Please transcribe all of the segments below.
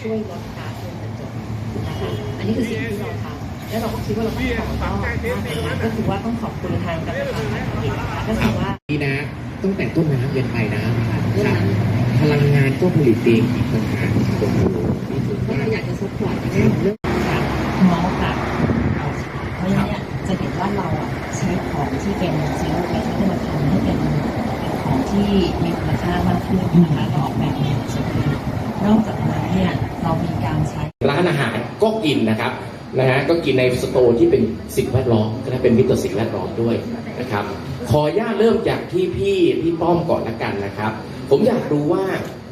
ช่วยลดก๊าซเรือนกระจกนะคะอันนี้คือสิ่งที่เราทำแล้วเราก็คิดว่าเราต้องต่อยอดมากนะคะก็คือว่าต้องขอบคุณทางการประชาสัมพันธ์อีกนะคะก็คือว่านี่นะตั้งแต่ต้นน้ำยันปลายน้ำค่ะเรื่องครับพลังงานก็ผลิตเองอีกต่างหากโอ้โหนี่สุดก็ยอยากจะซัพพอร์ตในเรื่องของเรื่องการมองกับเพราะฉะนั้นเนี่ยจะเห็นว่าเราอะใช้ของที่เป็นซีโร่เวสที่มาทำให้เป็นของที่มีคุณค่ามากขึ้นนะคะออกแบบเป็นสกุลนอกจากนั้นเนี่ยเรามีกา ร้านอาหารก็กินนะครับนะฮะก็กินในสโตร์ที่เป็นสิ่งแวดล้อมก็ได้เป็นมิตรต่อสิ่งแวดล้อมด้วยนะครับขออนุญาตเริ่มจากที่พี่พี่ป้อมก่อนละกันนะครับ ผมอยากรู้ว่า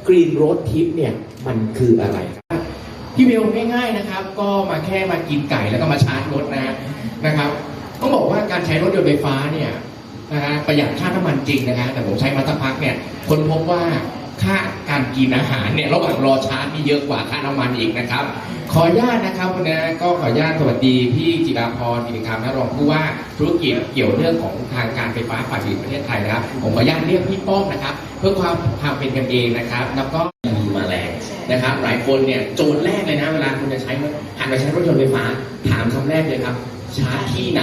กรีนโรดทิปเนี่ยมันคืออะไรครับพี่เบลง่ายๆนะครับ ก็มาแค่มากินไก่แล้วก็มาชาร์จรถนะนะครับต้องบอกว่าการใช้รถยนต์ไฟฟ้าเนี่ยนะฮะประหยัดค่าน้ำมันจริงนะฮะแต่ผมใช้มาสักพักเนี่ยคนพบว่า ค่าการกินอาหารเนี่ยระหว่างรอชาร์จนี่เยอะกว่าค่าน้ำมันอีกนะครับ ขออนุญาตนะครับวันนี้ก็ขออนุญาตสวัสดีพี่จิราพรกิติคำนะรองผู้ว่าธุรกิจเกี่ยวเรื่องของทางการไฟฟ้าฝ่ายผลิตประเทศไทยนะครับ ผมขออนุญาตเรียกพี่ป้อมนะครับ เพื่อความความเป็นกันเองนะครับ แล้วก็มีมาแรงนะครับ หลายคนเนี่ยโจทย์แรกเลยนะเวลาคุณจะใช้หันไปใช้รถยนต์ไฟฟ้าถามคำแรกเลยครับชาร์จที่ไหน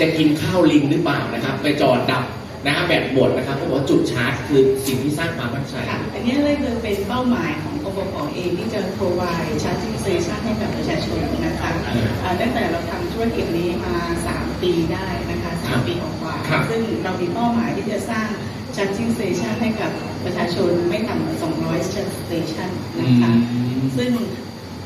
จะกินข้าวลิงหรือเปล่านะครับ ไปจอดดับ นะฮะแบตหมดนะครับเพราะว่าจุดชาร์จคือสิ่งที่สร้างความมั่นใจค่ะอันนี้เลยคือเป็นเป้าหมายของกบพเองที่จะ provide charging station ให้กับประชาชนนะคะอ่าตั้งแต่เราทำธุรกิจนี้มา 3 ปีได้นะคะครับ3ปีกว่าครับๆซึ่งเรามีเป้าหมายที่จะสร้าง charging station ให้กับประชาชนไม่ต่ำกว่า200 charging station นะคะซึ่ง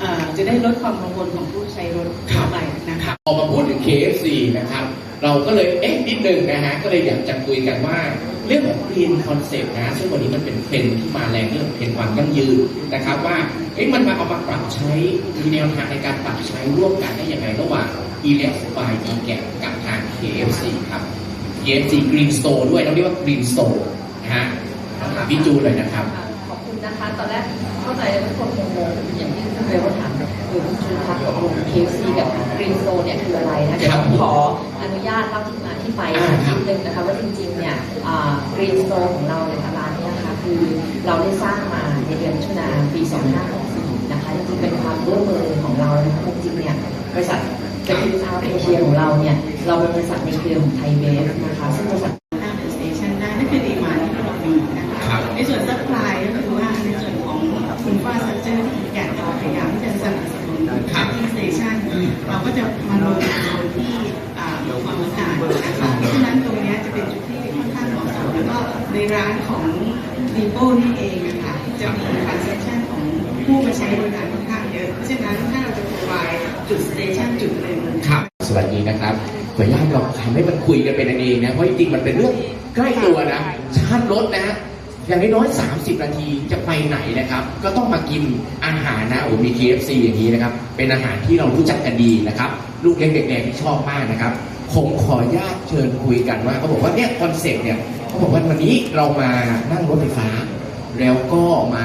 เอ่อจะได้ลดความกังวลของผู้ใช้รถทั่วไปนะคะพอมาพูดถึง KFC นะครับ เราก็เลยเอ๊ะนิดนึงนะฮะก็เลยอยากจะคุยกันว่าเรื่องของ Green Concept นะซึ่งวันนี้มันเป็นเทรนที่มาแรงเรื่องเทรนความยั่งยืนนะครับว่าเอ๊ะมันมาเอามาปรับใช้มีแนวทางในการปรับใช้ร่วมกันได้อยังไงระหว่าง e l e x by e g a p กับทาง KFC ครับ KFC Green Store ด้วยเราเรียกว่า Green Store นะฮะต้องถามพี่จูเลยนะครับ ขอบคุณนะคะ ตอนแรกเข้าใจว่าทุกคนงงๆอย่างที่คุณเบลถามคือคุณชูคะตกลง KFC กับ Green Zone เนี่ยคืออะไรนะเดี๋ยวผมขอ อนุญาตเล่าที่มาที่ไปนิดนึงนะคะว่าจริงๆเนี่ยอ่า Green Zone ของเราเนี่ยค่ะร้านเนี้นะคะคือเราได้สร้างมาในเดือนมิถุนาปี 2564นะคะจริงๆเป็นความร่วมมือของเรานะคะจริงๆเนี่ยบริษัทเป็นทีมชาวเอเชียของเราเนี่ยเราเป็นบริษัทในเครือของไทยเบฟนะคะซึ่งบริษัทตั้งเป็นสเตชันได้นั่นคือดีมที่เรามีนในส่วนซัพพลายก็คือว่าในส่วนของคุณฟ้าสัจเจอร์ที่แกะเราพยายามที่จะสนับสนุนที่สเตชันเราก็จะมาลงที่ ในร้านของดีโป้นี่เองนะคะจะมีทรานเซชันของผู้มาใช้บริการค่อนข้างเยอะเพราะฉะนั้นถ้าเราจะ provide จุดสเตชันจุดหนึ่งครับ สวัสดีนะครับขออนุญาตเราทำให้มันคุยกันเป็นอันเองนะ เพราะจริงๆมันเป็นเรื่องใกล้ตัวนะ ชาร์จรถนะ อย่างน้อยๆ30 นาทีจะไปไหนนะครับ ก็ต้องมากินอาหารนะโอ้มี KFC อย่างนี้นะครับ เป็นอาหารที่เรารู้จักกันดีนะครับ ลูกเล็กเด็กๆที่ชอบมากนะครับ ผมขออนุญาตเชิญคุยกันว่าเขาบอกว่าเนี่ยคอนเซ็ปต์เนี่ย เขาบอกว่าวันนี้เรามานั่งรถไฟฟ้า แล้วก็มา